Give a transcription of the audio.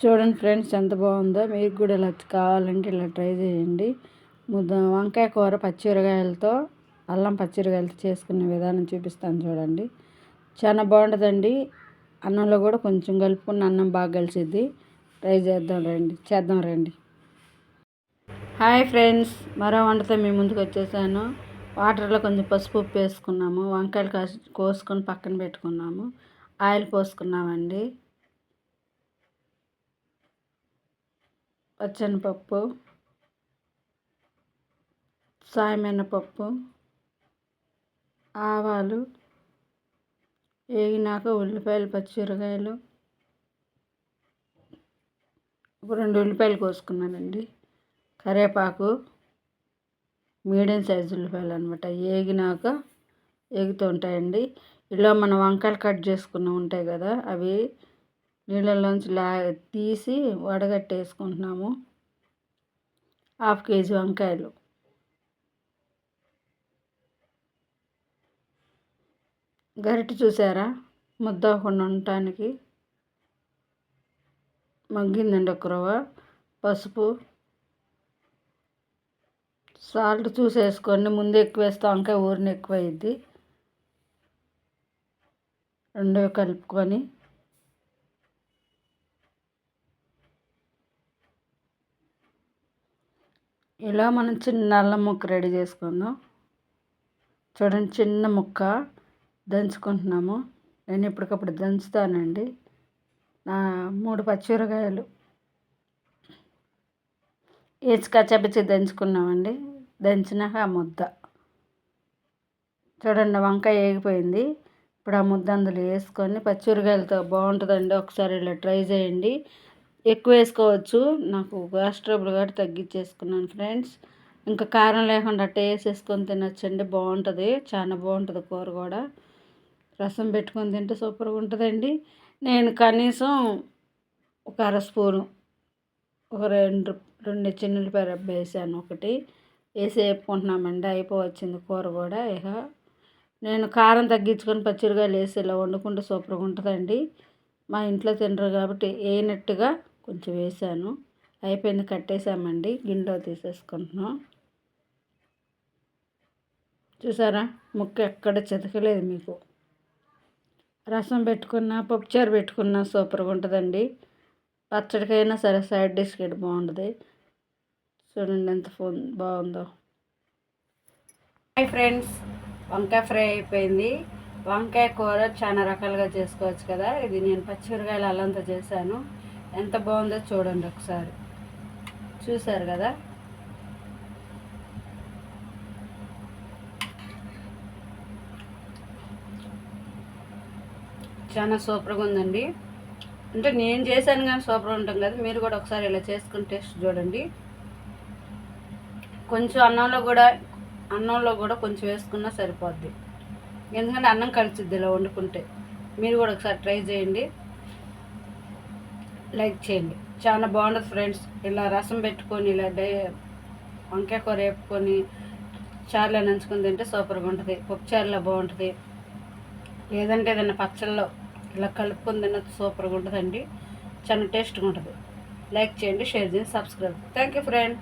చూడండి ఫ్రెండ్స్ ఎంత బాగుందో. మీకు కూడా ఇలా కావాలంటే ఇలా ట్రై చేయండి. ముద్ద వంకాయ కూర పచ్చిరకాయలతో అల్లం పచ్చిరకాయలతో చేసుకునే విధానం చూపిస్తాను చూడండి. చాలా బాగుంటుందండి. అన్నంలో కూడా కొంచెం కలుపుకుని అన్నం బాగా కలిసిద్ది. ట్రై చేద్దాం రండి చేద్దాం రండి. హాయ్ ఫ్రెండ్స్ మరో వంటతో మీ ముందుకు వచ్చేసాను. వాటర్లో కొంచెం పసుపు ఉప్పు వేసుకున్నాము. వంకాయలు కాసి కోసుకొని పక్కన పెట్టుకున్నాము. ఆయిల్ పోసుకున్నామండి. పచ్చనిపప్పు సాయమినపప్పు ఆవాలు వేగినాక ఉల్లిపాయలు పచ్చిమిరకాయలు రెండు ఉల్లిపాయలు కోసుకున్నానండి. కరివేపాకు మీడియం సైజు ఉల్లిపాయలు అనమాట వేగినాక వేగుతూ ఉంటాయండి. ఇలా మనం వంకాయలు కట్ చేసుకున్న ఉంటాయి కదా అవి నీళ్ళల్లోంచి లా తీసి వడగట్టేసుకుంటున్నాము. హాఫ్ కేజీ వంకాయలు. గరిట చూసారా? ముద్దవకుండా ఉండటానికి మగ్గిందండి ఒక రవ్వ. పసుపు. సాల్ట్ చూసేసుకోండి. ముందు ఎక్కువ వేస్తే వంకాయ ఊరిని ఎక్కువ అయింది రెండు కలుపుకొని ఇలా మనం చిన్న అల్లం ముక్క రెడీ చేసుకుందాం. చూడండి చిన్న ముక్క దంచుకుంటున్నాము. నేను ఇప్పటికప్పుడు దంచుతానండి. నా మూడు పచ్చిమిరకాయలు వేసి కచ్చపిచ్చి దంచుకున్నామండి. దంచినాక ఆ ముద్ద. చూడండి వంకాయ వేగిపోయింది. ఇప్పుడు ఆ ముద్ద అందులో వేసుకొని పచ్చిమిరకాయలతో బాగుంటుందండి. ఒకసారి ఇలా ట్రై చేయండి. ఎక్కువ వేసుకోవచ్చు. నాకు గ్యాస్ ట్రబుల్ కాబట్టి తగ్గించేసుకున్నాను ఫ్రెండ్స్. ఇంకా కారం లేకుండా అట్టే వేసేసుకొని తినొచ్చండి. బాగుంటుంది. చాలా బాగుంటుంది కూర కూడా. రసం పెట్టుకొని తింటే సూపర్గా ఉంటుందండి. నేను కనీసం ఒక అర స్పూను ఒక రెండు రెండు చిన్నులపాయ రబ్బ వేసాను ఒకటి. వేసి వేపుకుంటున్నామండి. అయిపోవచ్చింది కూర కూడా ఇక. నేను కారం తగ్గించుకొని పచ్చిరకాయలు వేసి ఇలా వండుకుంటే సూపర్గా ఉంటుందండి. మా ఇంట్లో తినరు కాబట్టి వేయనట్టుగా కొంచెం వేసాను. అయిపోయింది కట్టేసామండి. గిన్నెలో తీసేసుకుంటున్నాం. చూసారా? ముక్క ఎక్కడ చెతకలేదు మీకు. రసం పెట్టుకున్న పప్పుచారు పెట్టుకున్న సూపర్గా ఉంటుందండి. పచ్చడికైనా సరే సైడ్ డిష్కి బాగుంటుంది. చూడండి ఎంత ఫోన్ బాగుందో. హాయ్ ఫ్రెండ్స్ వంకాయ ఫ్రై అయిపోయింది. వంకాయ కూర చాలా రకాలుగా చేసుకోవచ్చు కదా. ఇది నేను పచ్చిమిరకాయలు అల్లంతా చేశాను. ఎంత బాగుందో చూడండి ఒకసారి. చూసారు కదా? చాలా సూపర్గా ఉందండి. అంటే నేను చేశాను కానీ సూపర్ ఉంటాం కదా. మీరు కూడా ఒకసారి ఇలా చేసుకుని టేస్ట్ చూడండి. కొంచెం అన్నంలో కూడా అన్నంలో కూడా కొంచెం వేసుకున్నా సరిపోద్ది. ఎందుకంటే అన్నం కలిసిద్ది ఇలా వండుకుంటే. మీరు కూడా ఒకసారి ట్రై చేయండి. లైక్ చేయండి. చాలా బాగుంటుంది ఫ్రెండ్స్. ఇలా రసం పెట్టుకొని ఇలా డై వంకాయ కూర వేపుకొని చారులో నంచుకొని తింటే సూపర్గా ఉంటుంది. పప్పు చారులో బాగుంటుంది. లేదంటే ఏదైనా పచ్చళ్ళలో ఇలా కలుపుకొని తిన్నది సూపర్గా ఉంటుందండి. చాలా టేస్ట్గా ఉంటుంది. లైక్ చేయండి షేర్ చేయండి సబ్స్క్రైబ్. Thank you friend.